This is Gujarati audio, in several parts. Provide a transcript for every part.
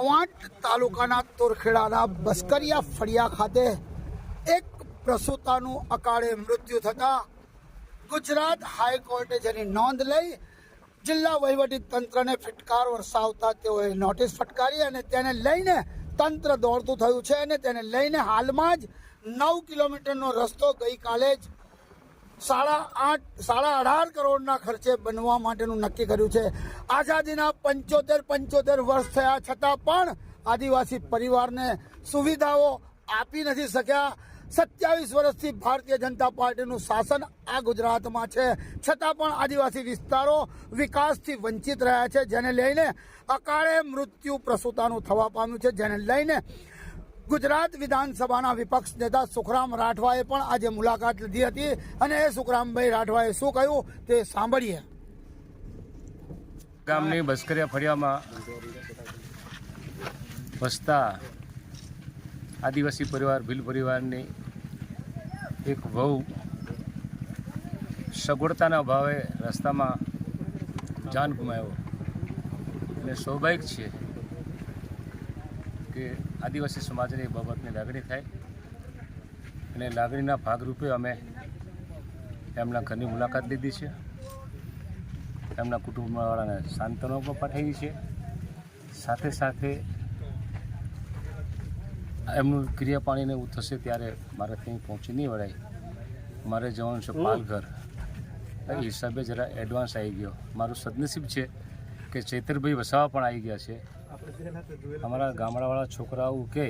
કવાંટ તાલુકાના તોરખેડાના બસ્કરિયા ફળિયા ખાતે એક પ્રસૂતાનું અકાળે મૃત્યુ થતાં ગુજરાત હાઈકોર્ટે જેની નોંધ લઈ જિલ્લા વહીવટી તંત્રને ફટકાર વરસાવતા તેઓએ નોટિસ ફટકારી અને તેને લઈને તંત્ર દોડતું થયું છે અને તેને લઈને હાલમાં જ નવ કિલોમીટરનો રસ્તો ગઈકાલે જ સાડા આઠ, સાડા અઢાર કરોડના ખર્ચે બનવા માટેનું નક્કી કર્યું છે. આઝાદીના પંચોતેર પંચોતેર વર્ષ થયા છતાં પણ આદિવાસી પરિવારને સુવિધાઓ આપી નથી શક્યા. સત્યાવીસ વર્ષથી ભારતીય જનતા પાર્ટીનું શાસન આ ગુજરાતમાં છે. છતાં પણ આદિવાસી વિસ્તારો વિકાસથી વંચિત રહ્યા છે, જેને લઈને અકાળે મૃત્યુ પ્રસૂતાનું થવા પામ્યું છે, જેને લઈને ગુજરાત વિધાનસભાના વિપક્ષ નેતા સુખરામ રાઠવાએ પણ આજે મુલાકાત લીધી હતી અને એ સુખરામભાઈ રાઠવાએ શું કહ્યું તે સાંભળીએ. ગામની બસ્કરિયા ફળિયામાં વસતા આદિવાસી પરિવાર, ભીલ પરિવારની એક વહુ સગવડતાના અભાવે રસ્તામાં જાન ગુમાવ્યો. અને સ્વાભાવિક છે કે આદિવાસી સમાજને એ બાબતની લાગણી થાય અને લાગણીના ભાગરૂપે અમે એમના ઘરની મુલાકાત લીધી છે. એમના કુટુંબવાળાને સાંત્વનો પણ પાઠવી છે. સાથે સાથે એમનું ક્રિયા પાણીને એવું થશે ત્યારે મારે ત્યાં પહોંચી નહીં વળાય. મારે જવાનું છે પાલઘર. એ હિસાબે જરા એડવાન્સ આવી ગયો. મારું સદનસીબ છે કે ચૈતરભાઈ વસાવા પણ આવી ગયા છે. અમારા ગામડાવાળા છોકરાઓ કહે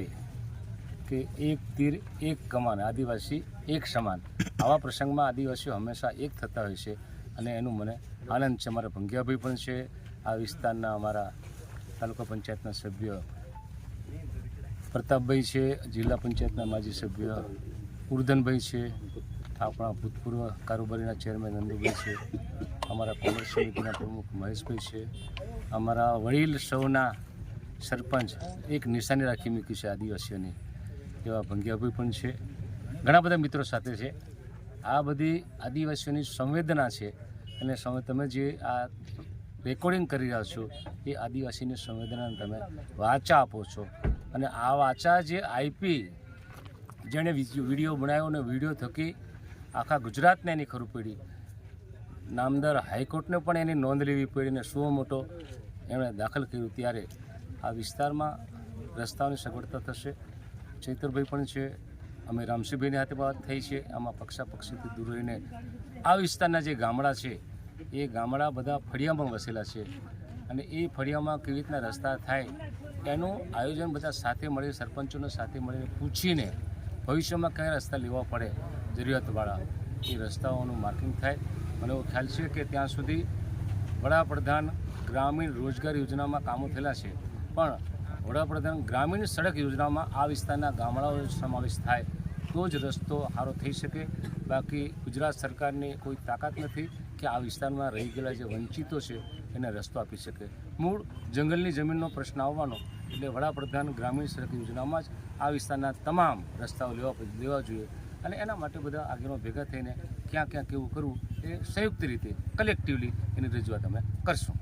કે એક તીર એક કમાન આદિવાસી એક સમાન. આવા પ્રસંગમાં આદિવાસીઓ હંમેશા એક થતા હોય છે અને એનું મને આનંદ છે. મારા ભંગિયાભાઈ પણ છે. આ વિસ્તારના અમારા તાલુકા પંચાયતના સભ્ય પ્રતાપભાઈ છે. જિલ્લા પંચાયતના માજી સભ્ય ઉર્ધનભાઈ છે. આપણા ભૂતપૂર્વ કારોબારીના ચેરમેન નંદુભાઈ છે. અમારા કોંગ્રેસ સમિતિના પ્રમુખ મહેશભાઈ છે. અમારા વડીલ સૌના સરપંચ એક નિશાની રાખી મૂકી છે આદિવાસીઓની, એવા ભંગ્યાભાઈ પણ છે. ઘણા બધા મિત્રો સાથે છે. આ બધી આદિવાસીઓની સંવેદના છે અને તમે જે આ રેકોર્ડિંગ કરી રહ્યા છો, એ આદિવાસીની સંવેદનાને તમે વાચા આપો છો. અને આ વાચા જે આઈપી જેણે વીડિયો બનાવ્યો અને વીડિયો થકી આખા ગુજરાતને એની ખરું પડી. નામદાર હાઈકોર્ટને પણ એની નોંધ લેવી પડી અને શું મોટો એમણે દાખલ કર્યું ત્યારે આ વિસ્તારમાં રસ્તાઓની સગવડતા થશે. ચૈતરભાઈ પણ છે. અમે રામસિંહભાઈની હાથે વાત થઈ છે. આમાં પક્ષાપક્ષીથી દૂર રહીને આ વિસ્તારના જે ગામડા છે, એ ગામડા બધા ફળિયામાં વસેલા છે અને એ ફળિયામાં કેવી રીતના રસ્તા થાય એનું આયોજન બધા સાથે મળી સરપંચોને સાથે મળીને પૂછીને ભવિષ્યમાં કયા રસ્તા લેવા પડે જરૂરિયાતવાળા, એ રસ્તાઓનું માર્કિંગ થાય. મને એવો ખ્યાલ છે કે ત્યાં સુધી વડાપ્રધાન ગ્રામીણ રોજગાર યોજનામાં કામો થયેલા છે. પણ વડાપ્રધાન ગ્રામીણ સડક યોજનામાં આ વિસ્તારના ગામડાઓનો સમાવેશ થાય તો જ રસ્તો સારો થઈ શકે. બાકી ગુજરાત સરકારની કોઈ તાકાત નથી કે આ વિસ્તારમાં રહી ગયેલા જે વંચિતો છે એને રસ્તો આપી શકે. મૂળ જંગલની જમીનનો પ્રશ્ન આવવાનો એટલે વડાપ્રધાન ગ્રામીણ સડક યોજનામાં જ આ વિસ્તારના તમામ રસ્તાઓ લેવા લેવા જોઈએ. અને એના માટે બધા આગેવાનો ભેગા થઈને ક્યાં ક્યાં કેવું કરવું એ સંયુક્ત રીતે કલેક્ટિવલી એની રજૂઆત અમે કરશું.